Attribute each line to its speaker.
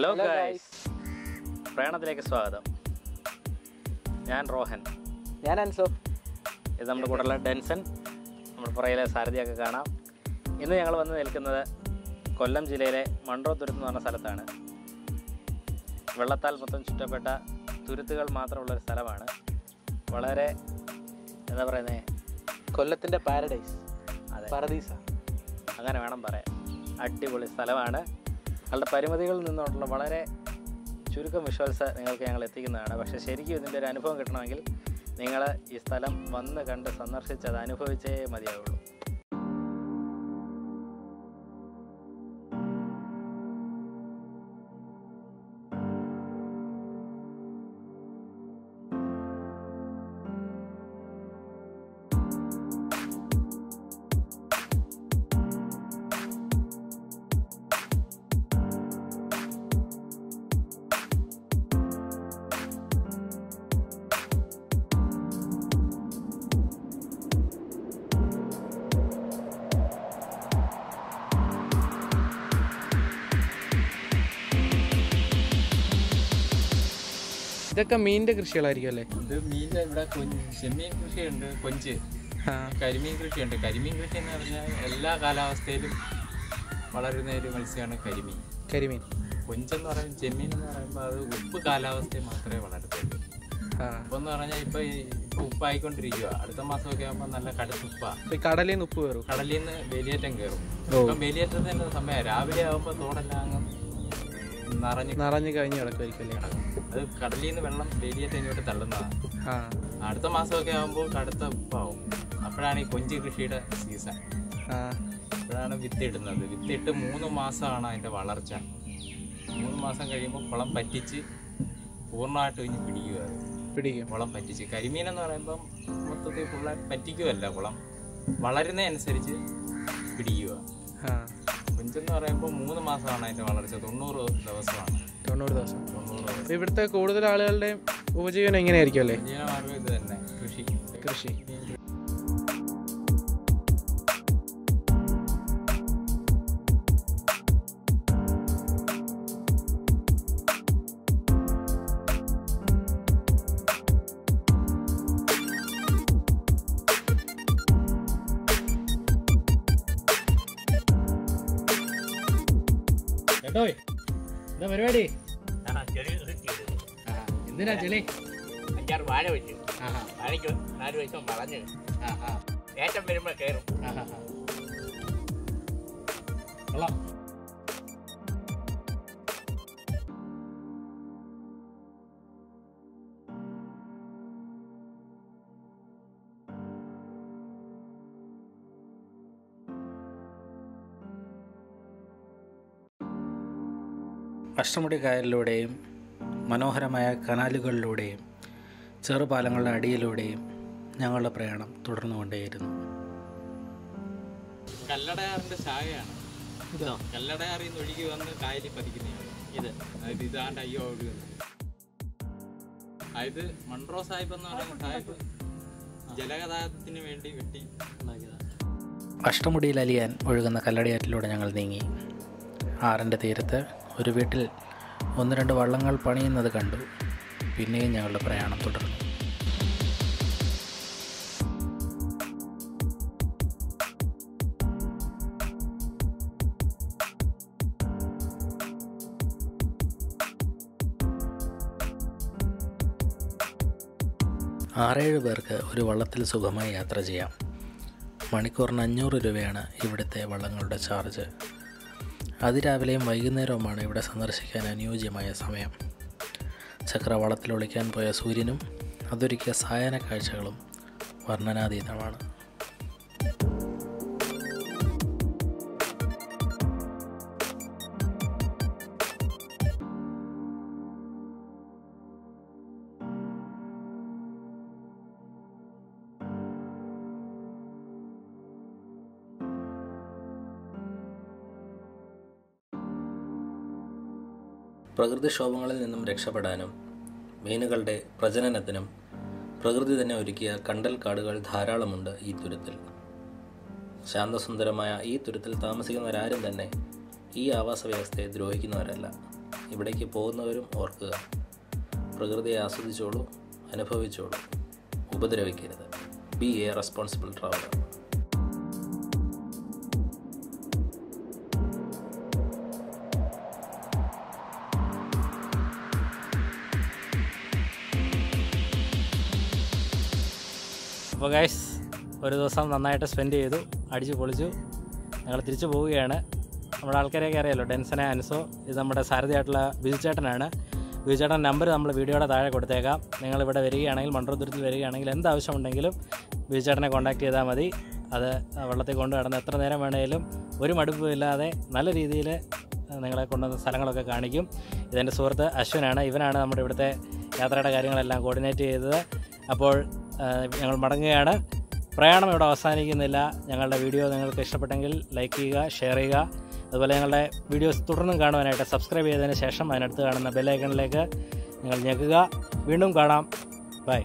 Speaker 1: Hello guys പ്രയാണത്തിലേക്ക് സ്വാഗതം. ഞാൻ റോഹൻ.
Speaker 2: ഞാൻ അൻസോ.
Speaker 1: ഇത് നമ്മുടെ കൂടെയുള്ള ഡെൻസൺ നമ്മുടെ പുറയിലെ സാരഥിയൊക്കെ കാണാം. ഇന്ന് ഞങ്ങൾ വന്ന് നിൽക്കുന്നത് കൊല്ലം ജില്ലയിലെ മൺട്രോ തുരുത്ത് എന്ന് പറഞ്ഞ സ്ഥലത്താണ്. വെള്ളത്താൽ മൊത്തം ചുറ്റപ്പെട്ട തുരുത്തുകൾ മാത്രമുള്ളൊരു സ്ഥലമാണ്. വളരെ എന്താ പറയുന്നത്
Speaker 2: കൊല്ലത്തിന്റെ പാരഡൈസ്
Speaker 1: അതെ.
Speaker 2: പറദീസ
Speaker 1: അങ്ങനെ വേണം പറയാൻ. അടിപൊളി സ്ഥലമാണ്. ഞങ്ങളുടെ പരിമിതികളിൽ നിന്നുള്ള വളരെ ചുരുക്കം വിഷ്വൽസ് നിങ്ങൾക്ക് ഞങ്ങൾ എത്തിക്കുന്നതാണ്. പക്ഷേ ശരിക്കും ഇതിന്റെ ഒരു അനുഭവം കിട്ടണമെങ്കിൽ നിങ്ങൾ ഈ സ്ഥലം വന്ന് കണ്ട് സന്ദർശിച്ചത് അനുഭവിച്ചേ മതിയാവുള്ളൂ.
Speaker 2: ഇതൊക്കെ മീനിന്റെ കൃഷികളായിരിക്കും അല്ലേ?
Speaker 3: ഇത് മീനിന്റെ ഇവിടെ ചെമ്മീൻ കൃഷിയുണ്ട് കൊഞ്ച് കരിമീൻ കൃഷിയുണ്ട്. കരിമീൻ കൃഷി എന്ന് പറഞ്ഞാൽ എല്ലാ കാലാവസ്ഥയിലും വളരുന്ന ഒരു മത്സ്യമാണ് കരിമീൻ.
Speaker 2: കരിമീൻ.
Speaker 3: കൊഞ്ചെന്ന് പറയുമ്പോൾ ചെമ്മീൻ എന്ന് പറയുമ്പോൾ അത് ഉപ്പ് കാലാവസ്ഥയിൽ മാത്രമേ വളരത്തുള്ളൂ. ഉപ്പ് എന്ന് പറഞ്ഞാൽ ഇപ്പൊ ഇപ്പൊ ഉപ്പായിക്കൊണ്ടിരിക്കുക അടുത്ത മാസമൊക്കെ ആകുമ്പോൾ നല്ല കടുത്ത ഉപ്പാ.
Speaker 2: കടലിൽ നിന്ന് ഉപ്പ് കയറും.
Speaker 3: കടലിൽ നിന്ന് വേലിയേറ്റം കയറും.
Speaker 2: വെലിയേറ്റത്തിന്റെ
Speaker 3: ഇപ്പം വേലിയേറ്റത്തിന്റെ സമയം രാവിലെ ആകുമ്പോൾ തോടെല്ലാം അങ്ങ് നിറഞ്ഞ്
Speaker 2: നിറഞ്ഞു കഴിഞ്ഞ് കിടക്കുമായിരിക്കും
Speaker 3: അത് കടലിൽ നിന്ന് വെള്ളം വേലിയേറ്റ് ഇങ്ങോട്ട് തള്ളുന്നതാണ് അടുത്ത മാസമൊക്കെ ആകുമ്പോൾ കടുത്ത ഉപ്പാവും. അപ്പോഴാണ് ഈ കൊഞ്ച് കൃഷിയുടെ സീസൺ അപ്പോഴാണ് വിത്തിടുന്നത്. ഇടുന്നത് വിത്ത് ഇട്ട് മൂന്ന് മാസമാണ് അതിന്റെ വളർച്ച. മൂന്ന് മാസം കഴിയുമ്പോൾ കുളം പറ്റിച്ച് പൂർണമായിട്ട് കഴിഞ്ഞ് പിടിക്കുക.
Speaker 2: പിടിക്കും.
Speaker 3: കുളം പറ്റിച്ച്. കരിമീൻ എന്ന് പറയുമ്പം മൊത്തത്തിൽ ഫുള്ളായിട്ട് പറ്റിക്കുമല്ല കുളം. വളരുന്നതനുസരിച്ച് പിടിക്കുക.
Speaker 2: ആ
Speaker 3: കൊഞ്ചെന്ന് പറയുമ്പോൾ മൂന്ന് മാസമാണ് അതിന്റെ വളർച്ച. തൊണ്ണൂറ് ദിവസമാണ്.
Speaker 2: തൊണ്ണൂറ് ദിവസം.
Speaker 3: തൊണ്ണൂറ് ദിവസം.
Speaker 2: ഇവിടുത്തെ കൂടുതൽ ആളുകളുടെയും ഉപജീവനം എങ്ങനെയായിരിക്കും അല്ലേ?
Speaker 3: ജീവനമാർഗം ഇത് തന്നെ കൃഷി.
Speaker 2: കൃഷി.
Speaker 1: കേട്ടോ. എന്താ പരിപാടി? എന്തിനാ ചെളി?
Speaker 4: അഞ്ചാറ് വാഴ വെച്ചു. വാഴയ്ക്ക് നാല് വയസ്സും വളഞ്ഞു ഏറ്റം വരുമ്പോൾ കയറും.
Speaker 1: കൊള്ളാം. അഷ്ടമുടി കായലിലൂടെയും മനോഹരമായ കനാലുകളിലൂടെയും ചെറുപാലങ്ങളുടെ അടിയിലൂടെയും ഞങ്ങളുടെ പ്രയാണം തുടർന്നുകൊണ്ടേയിരുന്നു.
Speaker 3: കല്ലടയാറിന്റെ ശാഖയാണ് കല്ലടയാറിൽ നിന്ന് ഒഴുകി വന്ന് കായലിൽ പതിക്കുന്നതാണ്. ഇത് അതായത് ഇതാണ്ട് അയ്യോ ഒഴുകുന്നത്. അതായത് മൺട്രോ സാഹിബ് എന്ന് പറയുന്ന സാഹിബ് ജലഗതാഗതത്തിന് വേണ്ടി വെട്ടി ഉണ്ടാക്കിയതാണ്.
Speaker 1: അഷ്ടമുടിയിൽ അലിയാൻ ഒഴുകുന്ന കല്ലടയാറ്റിലൂടെ ഞങ്ങൾ നീങ്ങി. ആറിന്റെ തീരത്ത് ഒരു വീട്ടിൽ ഒന്ന് രണ്ട് വള്ളങ്ങൾ പണിയുന്നത് കണ്ടു. പിന്നെയും ഞങ്ങളുടെ പ്രയാണം തുടർന്നു. ആറേഴ് പേർക്ക് ഒരു വള്ളത്തിൽ സുഖമായി യാത്ര ചെയ്യാം. മണിക്കൂറിന് അഞ്ഞൂറ് രൂപയാണ് ഇവിടുത്തെ വള്ളങ്ങളുടെ ചാർജ്. അതിരാവിലെയും വൈകുന്നേരവുമാണ് ഇവിടെ സന്ദർശിക്കാൻ അനുയോജ്യമായ സമയം. ചക്രവാളത്തിൽ ഒളിക്കാൻ പോയ സൂര്യനും അതൊരുക്കിയ സായന കാഴ്ചകളും വർണനാതീതമാണ്. പ്രകൃതിക്ഷോഭങ്ങളിൽ നിന്നും രക്ഷപ്പെടാനും മീനുകളുടെ പ്രജനനത്തിനും പ്രകൃതി തന്നെ ഒരുക്കിയ കണ്ടൽ കാടുകൾ ധാരാളമുണ്ട് ഈ തുരുത്തിൽ. ശാന്തസുന്ദരമായ ഈ തുരുത്തിൽ താമസിക്കുന്നവരാരും തന്നെ ഈ ആവാസ വ്യവസ്ഥയെ ദ്രോഹിക്കുന്നവരല്ല. ഇവിടേക്ക് പോകുന്നവരും ഓർക്കുക പ്രകൃതിയെ ആസ്വദിച്ചോളൂ അനുഭവിച്ചോളൂ ഉപദ്രവിക്കരുത്. ബി എ റെസ്പോൺസിബിൾ ട്രാവലർ
Speaker 5: അപ്പോൾ ഗൈസ് ഒരു ദിവസം നന്നായിട്ട് സ്പെൻഡ് ചെയ്തു അടിച്ചു പൊളിച്ചു ഞങ്ങൾ തിരിച്ചു പോവുകയാണ്. നമ്മുടെ ആൾക്കാരെയൊക്കെ അറിയാലോ ഡെൻസനെ അനുസോ ഇത് നമ്മുടെ സാരഥിയായിട്ടുള്ള ബിജു ചേട്ടനാണ് ബിജു ചേട്ടൻ നമ്പർ നമ്മൾ വീഡിയോയുടെ താഴെ കൊടുത്തേക്കാം. നിങ്ങൾ ഇവിടെ വരികയാണെങ്കിൽ മൺട്രോതുരത്തിൽ വരികയാണെങ്കിൽ എന്ത് ആവശ്യമുണ്ടെങ്കിലും ബിജു ചേട്ടനെ കോൺടാക്ട് ചെയ്താൽ മതി. അത് വെള്ളത്തിൽ കൊണ്ട് നടന്ന് എത്ര നേരം വേണമെങ്കിലും ഒരു മടുപ്പും ഇല്ലാതെ നല്ല രീതിയിൽ നിങ്ങളെ കൊണ്ടുവന്ന സ്ഥലങ്ങളൊക്കെ കാണിക്കും. ഇതെന്റെ സുഹൃത്ത് അശ്വനാണ്. ഇവനാണ് നമ്മുടെ ഇവിടുത്തെ യാത്രയുടെ കാര്യങ്ങളെല്ലാം കോർഡിനേറ്റ് ചെയ്തത്. അപ്പോൾ ഞങ്ങൾ മടങ്ങുകയാണ്. പ്രയാണം ഇവിടെ അവസാനിക്കുന്നില്ല. ഞങ്ങളുടെ വീഡിയോ നിങ്ങൾക്ക് ഇഷ്ടപ്പെട്ടെങ്കിൽ ലൈക്ക് ചെയ്യുക ഷെയർ ചെയ്യുക. അതുപോലെ ഞങ്ങളുടെ വീഡിയോസ് തുടർന്നും കാണുവാനായിട്ട് സബ്സ്ക്രൈബ് ചെയ്തതിന് ശേഷം അതിനടുത്ത് കാണുന്ന ബെല്ലൈക്കണിലേക്ക് നിങ്ങൾ ഞെക്കുക. വീണ്ടും കാണാം. ബൈ.